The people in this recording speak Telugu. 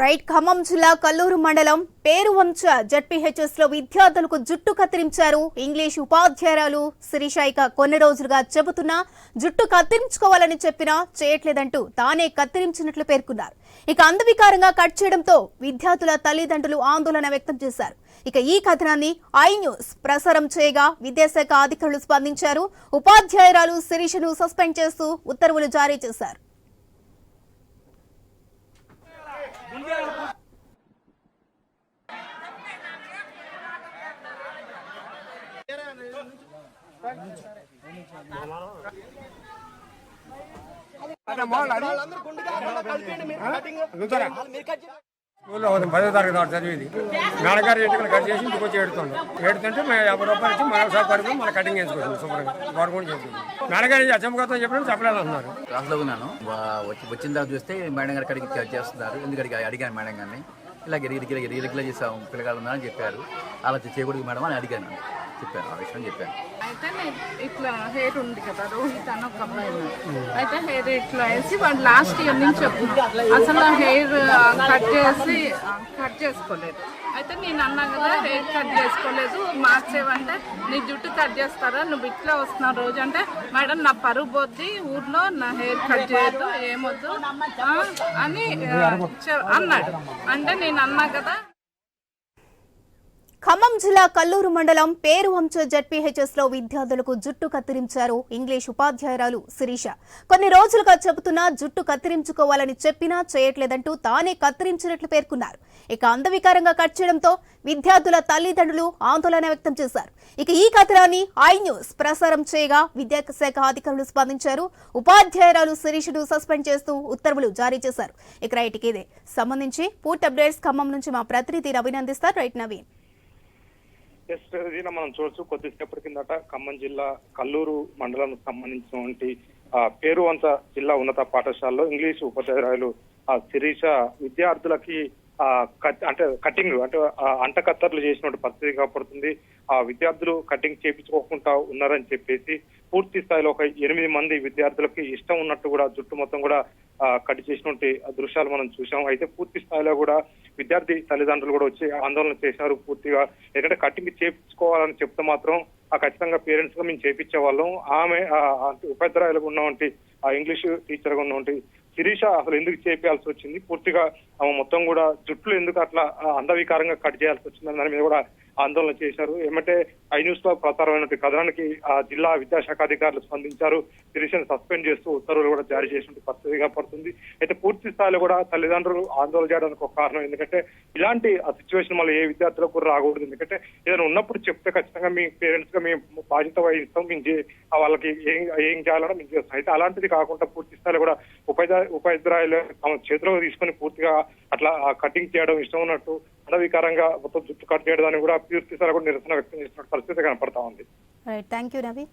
రైట్ ఖమ్మం జిల్లా కల్లూరు మండలం పేరువంచ జడ్పీహెచ్ఎస్లో విద్యార్థులకు జుట్టు కత్తిరించారు. ఇంగ్లీష్ ఉపాధ్యాయురాలు శిరీషాయిక ఇక కొన్ని రోజులుగా చెబుతున్నా జుట్టు కత్తిరించుకోవాలని చెప్పినా చేయట్లేదంటూ తానే కత్తిరించినట్లు పేర్కొన్నారు. ఇక అందవికారంగా కట్ చేయడంతో విద్యార్థుల తల్లిదండ్రులు ఆందోళన వ్యక్తం చేశారు. ఇక ఈ కథనాన్ని ఐ న్యూస్ ప్రసారం చేయగా విద్యాశాఖ అధికారులు స్పందించారు. ఉపాధ్యాయురాలు శిరీషను సస్పెండ్ చేస్తూ ఉత్తర్వులు జారీ చేశారు. స్కూల్లో పదో తరగతి వాడు చదివేది. నాన్నగారు ఎటుకలు కట్ చేసి ఇంటికి వచ్చి ఏడుతుండు ఎడుతుంటే మేము యాభై రూపాయలు ఇచ్చి మన సార్ పడుకుని మన కటింగ్ చేసుకోవచ్చు శుభ్రంగా. గవర్నమెంట్ చెప్తుంది నాన్నగారు అచ్చమ్మగారితో చెప్పడం చెప్పలేదు అన్నారు క్లాస్లో ఉన్నాను. వా- వచ్చి వచ్చిన తర్వాత చూస్తే మేడం గారు కడిగి చేస్తున్నారు. ఎందుకంటే అడిగాను మేడం గారిని. ఇలా ఇరిగిల ఇరిగిల చేసాం పిల్లగాళ్ళు ఉన్నారని చెప్పారు. అలా చేయకూడదు మేడం అని అడిగాను. చెప్పాను ఆ విషయం చెప్పాను అయితే నేను ఇట్లా హెయిర్ ఉంది కదా రోహిత్ అని ఒక అబ్బాయి అయితే హెయిర్ ఇట్లా వేసి వాడు లాస్ట్ ఇయర్ నుంచి చెప్తున్నా. అసలు హెయిర్ కట్ చేసి కట్ చేసుకోలేదు. అయితే నేను అన్నా కదా హెయిర్ కట్ చేసుకోలేదు మార్చేవంటే నీ జుట్టు కట్ చేస్తారా నువ్వు ఇట్లా వస్తున్నావు రోజు అంటే మేడం నా పరువు పోద్ది ఊర్లో నా హెయిర్ కట్ చేయొద్దు ఏమొద్దు అని చె- అన్నాడు. అంటే నేను అన్నా కదా ఖమ్మం జిల్లా కల్లూరు మండలం పేరు వంచ జడ్పీహెచ్ఎస్లో విద్యార్థులకు జుట్టు కత్తిరించారు ఇంగ్లీష్ ఉపాధ్యాయురాలు శిరీష. కొన్ని రోజులుగా చెబుతున్నా జుట్టు కత్తిరించుకోవాలని చెప్పినా చేయట్లేదంటూ తానే కత్తిరించినట్లు పేర్కొన్నారు. ఇక అందవికారంగా కట్ చేయడంతో విద్యార్థుల తల్లిదండ్రులు ఆందోళన వ్యక్తం చేశారు. ఇక ఈ కథనాన్ని ఐ న్యూస్ ప్రసారం చేయగా విద్యాశాఖ అధికారులు స్పందించారు. ఉపాధ్యాయురాలు శిరీషను సస్పెండ్ చేస్తూ ఉత్తర్వులు జారీ చేశారు. ఇక రైట్కి ఇదే. సంబంధించి పూర్తి అప్డేట్స్ ఖమ్మం నుంచి మా ప్రతినిధి రవిని అందిస్తారు రైట్ నవీన్. జస్ట్ మనం చూడొచ్చు. కొద్దిసేపటి కిందట ఖమ్మం జిల్లా కల్లూరు మండలం సంబంధించినటువంటి ఆ, పేరువంత జిల్లా ఉన్నత పాఠశాలలో ఇంగ్లీష్ ఉపాధ్యాయురాలు ఆ శిరీష విద్యార్థులకి ఆ కట్ అంటే కటింగ్ అంటే అంటకత్తర్లు అంట కత్తర్లు చేసినటువంటి పరిస్థితి కాబడుతుంది ఆ విద్యార్థులు కటింగ్ చేయించుకోకుండా ఉన్నారని చెప్పేసి పూర్తి స్థాయిలో ఒక ఎనిమిది మంది విద్యార్థులకి ఇష్టం ఉన్నట్టు కూడా జుట్టు మొత్తం కూడా కట్ చేసినటువంటి దృశ్యాలు మనం చూసాం అయితే పూర్తి స్థాయిలో కూడా విద్యార్థి తల్లిదండ్రులు కూడా వచ్చి ఆందోళన చేశారు పూర్తిగా. ఎందుకంటే కటింగ్ చేయించుకోవాలని చెప్తే మాత్రం ఆ ఖచ్చితంగా పేరెంట్స్గా మేము చేపించే వాళ్ళం. ఆమె ఆ, ఉపాధ్యాయులుగా ఉన్నటువంటి ఆ ఇంగ్లీష్ టీచర్గా ఉన్నటువంటి శిరీష అసలు ఎందుకు చేపించాల్సి వచ్చింది? పూర్తిగా ఆమె మొత్తం కూడా జుట్లు ఎందుకు అట్లా అందవికారంగా కట్ చేయాల్సి వచ్చింది దాని మీద కూడా ఆందోళన చేశారు. ఏమంటే ఐ న్యూస్లో ప్రసారమైనటువంటి కథనానికి ఆ జిల్లా విద్యాశాఖ అధికారులు స్పందించారు. శిరీషను సస్పెండ్ చేస్తూ ఉత్తర్వులు కూడా జారీ చేసినటువంటి పరిస్థితిగా పడుతుంది. అయితే పూర్తి స్థాయిలో కూడా తల్లిదండ్రులు ఆందోళన చేయడానికి ఒక కారణం ఎందుకంటే ఇలాంటి సిచ్యువేషన్ మళ్ళీ ఏ విద్యార్థులకు కూడా రాకూడదు. ఎందుకంటే ఏదైనా ఉన్నప్పుడు చెప్తే ఖచ్చితంగా మీ పేరెంట్స్గా మేము బాధ్యత వహిస్తాం. మేము వాళ్ళకి ఏం ఏం చేయాలన్నా మేము చేస్తాం. అయితే అలాంటిది కాకుండా పూర్తి స్థాయిలో కూడా ఉపాధ్యాయ ఉపాధ్యాయులు తమ చేతిలో తీసుకొని పూర్తిగా అట్లా కటింగ్ చేయడం ఇష్టం ఉన్నట్టు అనవికారంగా మొత్తం జుట్టు కట్ చేయడం కూడా పూర్తి స్థాయిలో కూడా నిరసన వ్యక్తం చేసిన పరిస్థితి కనపడతా ఉంది. Thank you Ravi